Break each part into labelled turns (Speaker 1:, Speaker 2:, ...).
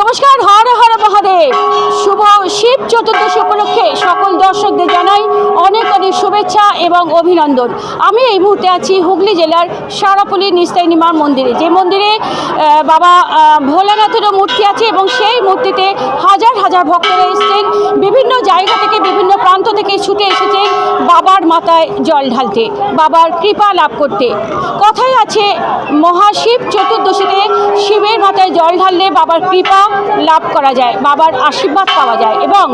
Speaker 1: নমস্কার, হর হর মহাদেব। শুভ শিব চতুর্দশী উপলক্ষে সকল দর্শকদের জানাই অনেক অনেক শুভেচ্ছা এবং অভিনন্দন। আমি এই মুহূর্তে আছি হুগলি জেলার সারাপল্লী নিস্তাই মার মন্দিরে। যে মন্দিরে বাবা ভোলানাথেরও মূর্তি আছে এবং সেই মূর্তিতে হাজার হাজার ভক্তরা এসছেন। বিভিন্ন জায়গা থেকে, বিভিন্ন প্রান্ত থেকে ছুটে এসেছেন বাবার মাথায় জল ঢালতে, বাবার কৃপা লাভ করতে। কথাই আছে, মহাশিব চতুর্দশীতে শিবের মাথায় জল ঢাললে বাবার কৃপা লাভ করা যায়, বাবার আশীর্বাদ পাওয়া যায় এবং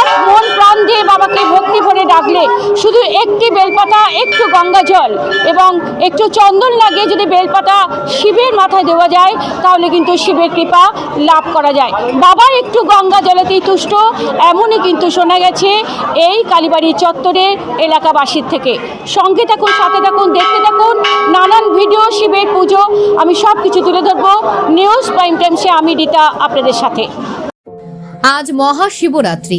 Speaker 1: এক মন প্রাণ দিয়ে বাবাকে ভরে ডাকলে শুধু একটি বেলপাতা, একটু গঙ্গা জল এবং একটু চন্দন লাগিয়ে যদি বেলপাতা শিবের মাথায় দেওয়া যায়, তাহলে কিন্তু শিবের কৃপা লাভ করা যায়। বাবা একটু গঙ্গা জলেতেই তুষ্ট, এমনই কিন্তু শোনা গেছে এই কালীবাড়ি চত্বরের এলাকাবাসীর থেকে। সঙ্গে থাকুন, সাথে থাকুন, দেখতে থাকুন, নানান ভিডিও, শিবের পুজো, আমি সব কিছু তুলে ধরবো নিউজ প্রাইম টাইমসে আমি রীতা আপনাদের সাথে।
Speaker 2: আজ মহাশিবরাত্রি।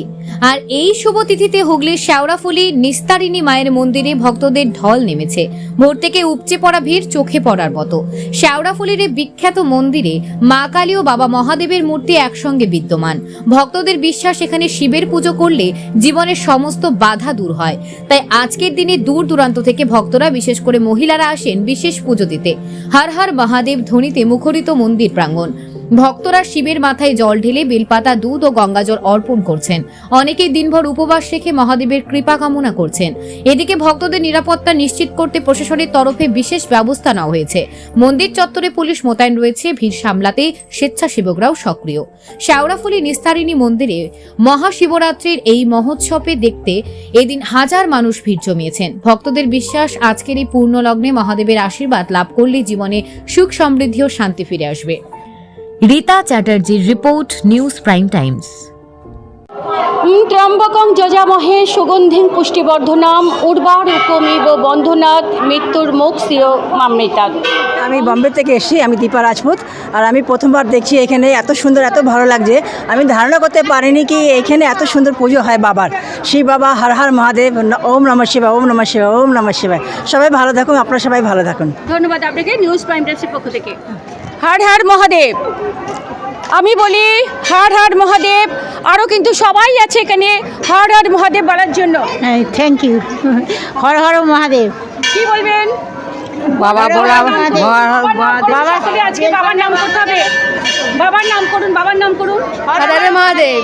Speaker 2: আর এই শুভ তিথিতে হুগলির শেওড়াফুলি নিস্তারিণী মায়ের মন্দিরে ভক্তদের ঢল নেমেছে। ভোর থেকে উপচে পড়া ভিড় চোখে পড়ার মতো। শেওড়াফুলির এই বিখ্যাত মন্দিরে মা কালী ও বাবা মহাদেবের মূর্তি একসঙ্গে বিদ্যমান। ভক্তদের বিশ্বাস, এখানে শিবের পুজো করলে জীবনের সমস্ত বাধা দূর হয়। তাই আজকের দিনে দূর দূরান্ত থেকে ভক্তরা, বিশেষ করে মহিলারা আসেন বিশেষ পুজো দিতে। হর হর মহাদেব ধ্বনিতে মুখরিত মন্দির প্রাঙ্গণ। ভক্তরা শিবের মাথায় জল ঢেলে বেলপাতা, দুধ ও গঙ্গাজল অর্পণ করছেন। অনেকেই দিনভর উপবাস রেখে মহাদেবের কৃপা কামনা করছেন। এদিকে ভক্তদের নিরাপত্তা নিশ্চিত করতে প্রশাসনের তরফে বিশেষ ব্যবস্থা নেওয়া হয়েছে। মন্দির চত্বরে পুলিশ মোতায়েন রয়েছে, ভিড় সামলাতে স্বেচ্ছাসেবকরাও সক্রিয়। শেওড়াফুলি নিস্তারিণী মন্দিরে মহাশিবরাত্রির এই মহোৎসবে দেখতে এদিন হাজার মানুষ ভিড় জমিয়েছেন। ভক্তদের বিশ্বাস, আজকের এই পূর্ণ লগ্নে মহাদেবের আশীর্বাদ লাভ করলে জীবনে সুখ সমৃদ্ধি ও শান্তি ফিরে আসবে। রীতা চ্যাটার্জির রিপোর্ট নিউজ প্রাইম টাইমস।
Speaker 1: উম, ত্র্যম্বকং যজামহে সুগন্ধিং পুষ্টিবর্ধনাম উর্বার উপমেব বন্ধনাথ মৃত্যুর মুখ মোক্ষীয় মামৃতাৎ
Speaker 3: আমি বম্বে থেকে এসেছি আমি দীপা রাজপুত আর আমি প্রথমবার দেখছি এখানে এত সুন্দর এত ভালো লাগছে। আমি ধারণা করতে পারিনি কি এখানে এত সুন্দর পুজো হয় বাবার। শিব বাবা হর হর মহাদেব ওম নমঃ শিবায় ওম নমঃ শিবায় ওম নমঃ শিবায়। সবাই ভালো থাকুন আপনারা সবাই ভালো থাকুন।
Speaker 1: ধন্যবাদ আপনাকে নিউজ প্রাইম টাইমসের পক্ষ থেকে। হার হার মহাদেব। আমি বলি হার হার মহাদেব আরও কিন্তু সবাই আছে এখানে হর হার মহাদেব বলার জন্য।
Speaker 4: Thank you Har Har Mahadev.
Speaker 1: কি বলবেন?
Speaker 4: বাবা বলা
Speaker 1: বাবা তবে আজকে বাবার নাম করতে হবে। বাবার নাম করুন বাবার নাম করুন।
Speaker 4: হর হরে মহাদেব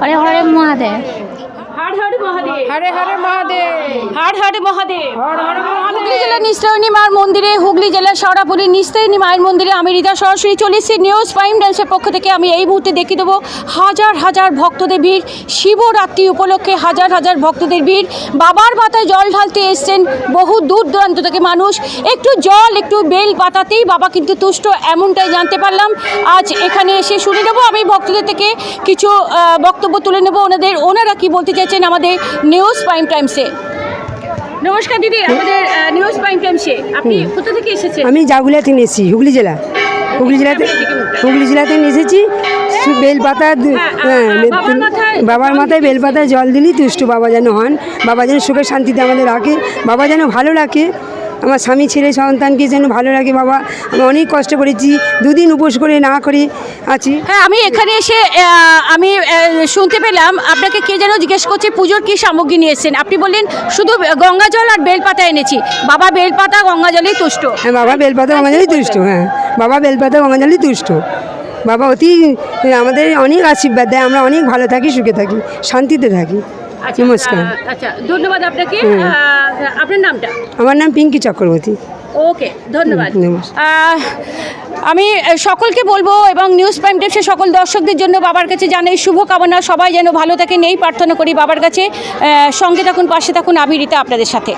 Speaker 4: হরে হরে মহাদেব।
Speaker 1: হার হার মহাদেব।
Speaker 4: হরে হরে মহাদেব।
Speaker 1: হার হার মহাদেব। হুগলি জেলার নিস্তারিণী মার মন্দিরে হুগলি জেলার মায়ের মন্দিরে। আমি রীতা সরাসরি চলে এসেছি নিউজ প্রাইম ডান্সের পক্ষ থেকে। আমি এই মুহূর্তে দেখিয়ে দেবো হাজার হাজার ভক্তদের ভিড়। শিবরাত্রি উপলক্ষে হাজার হাজার ভক্তদের ভিড়। বাবার মাথায় জল ঢালতে এসছেন বহু দূর দূরান্ত থেকে মানুষ। একটু জল একটু বেল পাতাতেই বাবা কিন্তু তুষ্ট এমনটাই জানতে পারলাম। আজ এখানে এসে শুনে নেব। আমি ভক্তদের থেকে কিছু বক্তব্য তুলে নেব। ওনাদের ওনারা কি বলতে চাইছেন আমাদের নিউজ প্রাইম টাইমসে। নমস্কার দিদি আমাদের নিউজ প্রাইম টাইমসে। আপনি কোথা থেকে এসেছেন?
Speaker 5: আমি জাগুলিয়া থেকে এসেছি হুগলি জেলা। হুগলি জেলাতে হুগলি জেলাতে থেকে এসেছি। সু- বেলপাতা
Speaker 1: হ্যাঁ,
Speaker 5: হ্যাঁ,
Speaker 1: বাবার মাথায়
Speaker 5: বেলপাতায় জল দিলি তুষ্ট বাবা যেন হন। বাবা যেন সুখে শান্তিতে আমাদের রাখে। বাবা যেন ভালো রাখে। আমার স্বামী ছেলে সন্তানকে যেন ভালো লাগে বাবা। আমি অনেক কষ্ট করেছি দুদিন উপোস করে না করে আছি।
Speaker 1: হ্যাঁ আমি এখানে এসে আমি শুনতে পেলাম আপনাকে কে যেন জিজ্ঞেস করছে পুজোর কী সামগ্রী নিয়ে এসেছেন? আপনি বললেন শুধু গঙ্গা জল আর বেলপাতা এনেছি। বাবা বেলপাতা গঙ্গা জলেই তুষ্ট।
Speaker 5: হ্যাঁ বাবা বেলপাতা গঙ্গাজলই তুষ্ট হ্যাঁ। বাবা বেলপাতা গঙ্গাজলই তুষ্ট। বাবা অতি আমাদের অনেক আশীর্বাদ দেয় আমরা অনেক ভালো থাকি সুখে থাকি শান্তিতে থাকি। নমস্কার।
Speaker 1: আচ্ছা ধন্যবাদ আপনাকে। আপনার নামটা?
Speaker 5: আমার নাম পিঙ্কি চক্রবর্তী।
Speaker 1: ওকে ধন্যবাদ। আমি সকলকে বলব এবং নিউজ প্রাইম টাইমসের সকল দর্শকদের জন্য বাবার কাছে জানাই শুভকামনা। সবাই যেন ভালো থাকেন এই প্রার্থনা করি বাবার কাছে। সঙ্গে থাকুন পাশে থাকুন আবিরিতা রীতা আপনাদের সাথে।